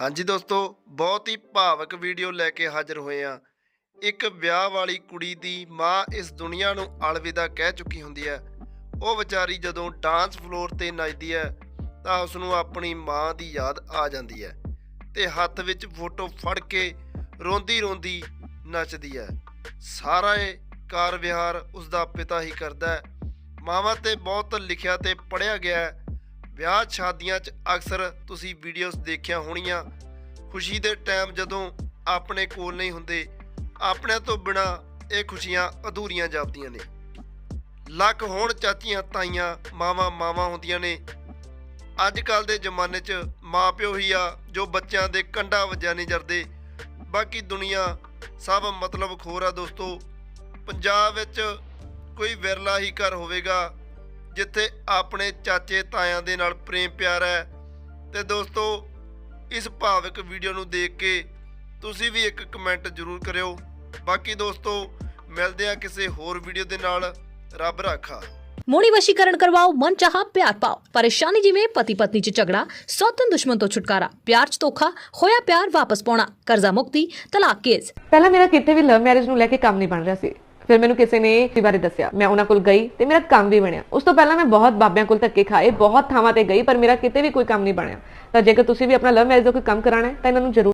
ਹਾਂਜੀ ਦੋਸਤੋ, ਬਹੁਤ ਹੀ ਭਾਵਕ ਵੀਡੀਓ ਲੈ ਕੇ ਹਾਜ਼ਰ ਹੋਏ ਆ ਇੱਕ ਵਿਆਹ ਵਾਲੀ ਕੁੜੀ ਦੀ ਮਾਂ ਇਸ ਦੁਨੀਆ ਨੂੰ ਅਲਵਿਦਾ ਕਹਿ ਚੁੱਕੀ ਹੁੰਦੀ ਹੈ। ਉਹ ਵਿਚਾਰੀ ਜਦੋਂ ਡਾਂਸ ਫਲੋਰ ਤੇ ਨੱਚਦੀ ਹੈ, ਤਾਂ ਉਸ ਨੂੰ ਆਪਣੀ ਮਾਂ ਦੀ ਯਾਦ ਆ ਜਾਂਦੀ ਹੈ ਤੇ ਹੱਥ ਵਿੱਚ ਫੋਟੋ ਫੜ ਕੇ ਰੋਂਦੀ ਰੋਂਦੀ ਨੱਚਦੀ ਹੈ। ਸਾਰਾ ਇਹ ਕਾਰ ਵਿਹਾਰ ਉਸ ਦਾ ਪਿਤਾ ਹੀ ਕਰਦਾ ਹੈ। ਮਾਵਾਂ ਤੇ ਬਹੁਤ ਲਿਖਿਆ ਤੇ ਪੜਿਆ ਗਿਆ ਹੈ ਵਿਆਹ ਸ਼ਾਦੀਆਂ 'ਚ ਅਕਸਰ ਤੁਸੀਂ ਵੀਡੀਓਜ਼ ਦੇਖਿਆ ਹੋਣੀਆਂ। ਖੁਸ਼ੀ ਦੇ ਟਾਈਮ ਜਦੋਂ ਆਪਣੇ ਕੋਲ ਨਹੀਂ ਹੁੰਦੇ ਆਪਣਿਆਂ ਤੋਂ ਬਿਨਾ ਇਹ ਖੁਸ਼ੀਆਂ ਅਧੂਰੀਆਂ ਜਾਪਦੀਆਂ ਨੇ। ਲੱਖ ਹੋਣ ਚਾਚੀਆਂ ਤਾਈਆਂ ਮਾਵਾਂ ਮਾਵਾਂ ਹੁੰਦੀਆਂ ਨੇ। ਅੱਜ ਕੱਲ ਦੇ ਜ਼ਮਾਨੇ 'ਚ ਮਾਪਿਓ ਹੀ ਆ, ਜੋ ਬੱਚਿਆਂ ਦੇ ਕੰਡਾ ਵਜਾ ਨਹੀਂ ਜਰਦੇ। ਬਾਕੀ ਦੁਨੀਆ ਸਭ ਮਤਲਬ ਖੋਰ ਆ ਦੋਸਤੋ। ਪੰਜਾਬ ਵਿੱਚ ਕੋਈ ਵਿਰਲਾ ਹੀ ਘਰ ਹੋਵੇਗਾ। ਜਿੱਥੇ ਆਪਣੇ ਚਾਚੇ ਤਾਇਆਂ ਦੇ ਨਾਲ ਪ੍ਰੇਮ ਪਿਆਰ ਹੈ। ਤੇ ਦੋਸਤੋ ਇਸ ਭਾਵਿਕ ਵੀਡੀਓ ਨੂੰ ਦੇਖ ਕੇ ਤੁਸੀਂ ਵੀ ਇੱਕ ਕਮੈਂਟ ਜ਼ਰੂਰ ਕਰਿਓ। ਬਾਕੀ ਦੋਸਤੋ ਮਿਲਦੇ ਆ ਕਿਸੇ ਹੋਰ ਵੀਡੀਓ ਦੇ ਨਾਲ। ਰੱਬ ਰਾਖਾ। ਮੋੜੀ ਵਸ਼ੀਕਰਨ ਕਰਵਾਓ ਮਨ ਚਾਹਾ ਪਿਆਰ ਪਾਓ। ਪਰੇਸ਼ਾਨੀ ਜਿਵੇਂ ਪਤੀ ਪਤਨੀ ਚ ਝਗੜਾ ਸੌਤਨ ਦੁਸ਼ਮਣ ਤੋਂ ਛੁਟਕਾਰਾ। ਪਿਆਰ ਚ ਧੋਖਾ ਹੋਇਆ ਪਿਆਰ ਵਾਪਸ ਪਾਉਣਾ ਕਰਜ਼ਾ ਮੁਕਤੀ ਤਲਾਕ ਕੇਸ। ਪਹਿਲਾਂ ਮੇਰਾ ਕਿਤੇ ਵੀ ਲਵ ਮੈਰਿਜ ਨੂੰ ਲੈ ਕੇ ਕੰਮ ਨਹੀਂ ਬਣ ਰਿਹਾ ਸੀ। ਫਿਰ ਮੈਨੂੰ ਕਿਸੇ ਨੇ ਇਸ ਬਾਰੇ ਦੱਸਿਆ। ਮੈਂ ਉਹਨਾਂ ਕੋਲ ਗਈ ਤੇ ਮੇਰਾ ਕੰਮ ਵੀ ਬਣਿਆ। ਉਸ ਤੋਂ ਪਹਿਲਾਂ ਮੈਂ ਬਹੁਤ ਬਾਬਿਆਂ ਕੋਲ ਧੱਕੇ ਖਾਏ, ਬਹੁਤ ਥਾਵਾਂ ਤੇ ਗਈ, ਪਰ ਮੇਰਾ ਕਿਤੇ ਵੀ ਕੋਈ ਕੰਮ ਨਹੀਂ ਬਣਿਆ। ਤਾਂ ਜੇਕਰ ਤੁਸੀਂ ਵੀ ਆਪਣਾ ਲਵ ਮੈਰਿਜ ਦਾ ਕੋਈ ਕੰਮ ਕਰਾਣਾ ਹੈ, ਤਾਂ ਇਹਨਾਂ ਨੂੰ ਜ਼ਰੂਰ